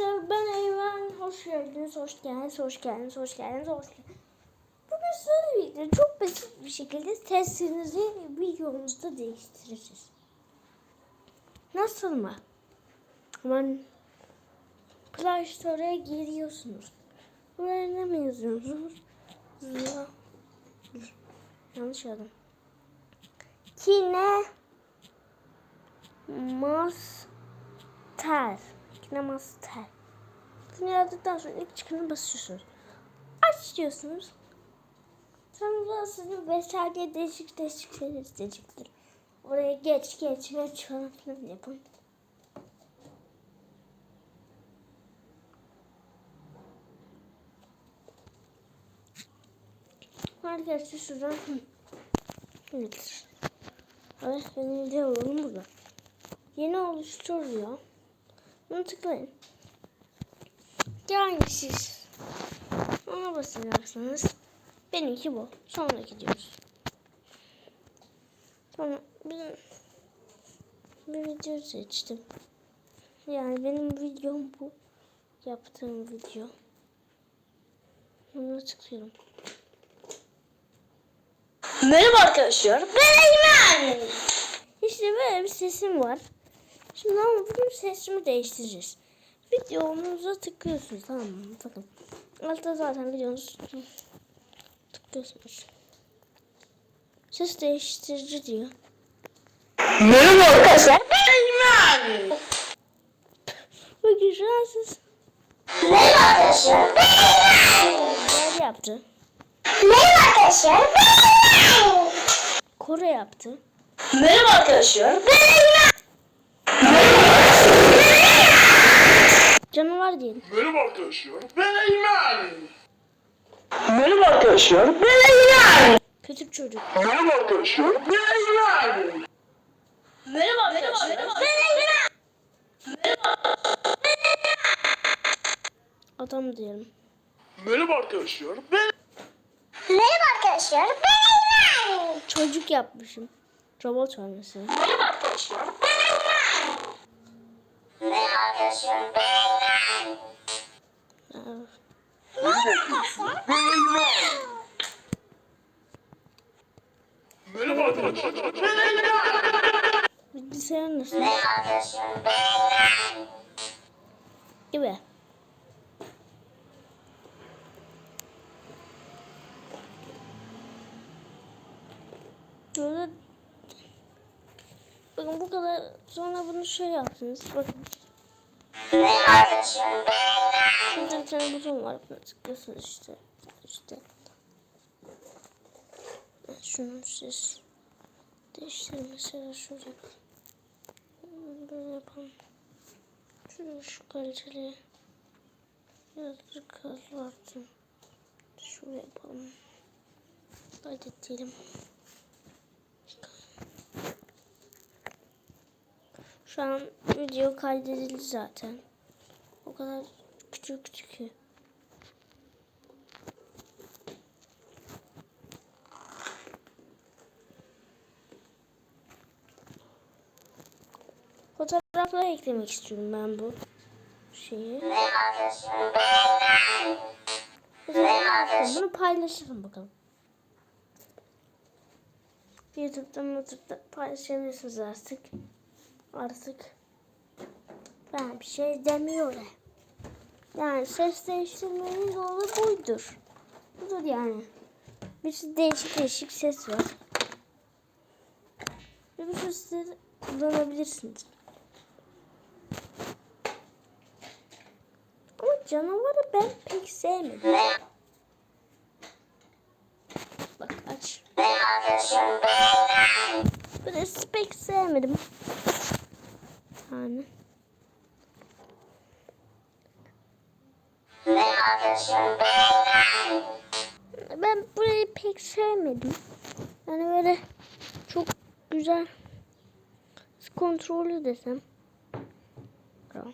arkadaşlar ben Eymen. Hoş geldiniz, hoş geldiniz, hoş geldiniz, hoş geldiniz, hoş geldiniz. Bugün sizlerle birlikte çok basit bir şekilde testinizi videomuzda değiştireceğiz. Nasıl mı? Hemen Play Store'a giriyorsunuz. Buraya ne mi yazıyorsunuz? Yanlış yazdım. Kine Master. Kine Master. Bunu yazdıktan sonra ilk çıkanı basıyorsunuz. Aç diyorsunuz. Sonra sizin vesaire değişik değişik şeyler isteyecektir. Oraya geç geç geç falan filan yapın. Arkadaşlar şuradan Evet. Evet benim videom burada. Yeni oluşturuyor. Bunu tıklayın. Yani siz ona basacaksınız. Benimki bu. Sonra gidiyoruz. Sonra bir, bir video seçtim. Yani benim videom bu. Yaptığım video. Buna tıklıyorum. Merhaba arkadaşlar. Ben Eymen. İşte böyle bir sesim var. Şimdi ama bugün sesimi değiştireceğiz. Videomuza tıklıyorsunuz tamam mı? Bakın. Altta zaten videonuz tıklıyorsunuz. Ses değiştirici diyor. Merhaba arkadaşlar. Ben Eymen. Bakın şu an ses Merhaba arkadaşlar. Ben Eymen. böyle yaptı. Merhaba arkadaşlar. Ben Eymen. Kore yaptı. Merhaba arkadaşlar. Ben Diyelim. Merhaba arkadaşlar. Ben Eymen. Merhaba arkadaşlar. Ben Eymen. Kötü çocuk. Merhaba arkadaşlar. Ben Eymen. Merhaba arkadaşlar. Ben Eymen. Adam diyelim. Merhaba arkadaşlar. Ben Merhaba arkadaşlar. Ben Eymen. Çocuk yapmışım. Robot olmasın. Merhaba arkadaşlar. Ben. Eymen. Ben Eymen. Merhaba arkadaşlar. Ben Eymen. Bilgisayar nasıl? Merhaba arkadaşlar. Ben Eymen. Gibi. Böyle Bakın bu kadar sonra bunu şöyle yaptınız. Bakın bir tane buton var. Buna tıklıyorsunuz işte. İşte. Şunu siz değiştirin mesela şurada. Böyle yapalım. Şurada şu kaliteli birazcık kazlardım. Şöyle yapalım. Hadi diyelim. Şu an video kaydedildi zaten. O kadar küçük çıkıyor. Fotoğrafları eklemek istiyorum ben bu şeyi. Bunu paylaşırım bakalım. YouTube'da YouTube'da paylaşabilirsiniz artık. Artık ben bir şey demiyorum. Yani ses değiştirmenin yolu buydur. Budur yani. Bir sürü değişik değişik ses var. Ve bu sesleri kullanabilirsiniz. Ama canavarı ben pek sevmedim. Bak aç. Böyle pek sevmedim. Arkadaşlar. Ben burayı pek sevmedim. Yani böyle çok güzel kontrollü desem. Tamam.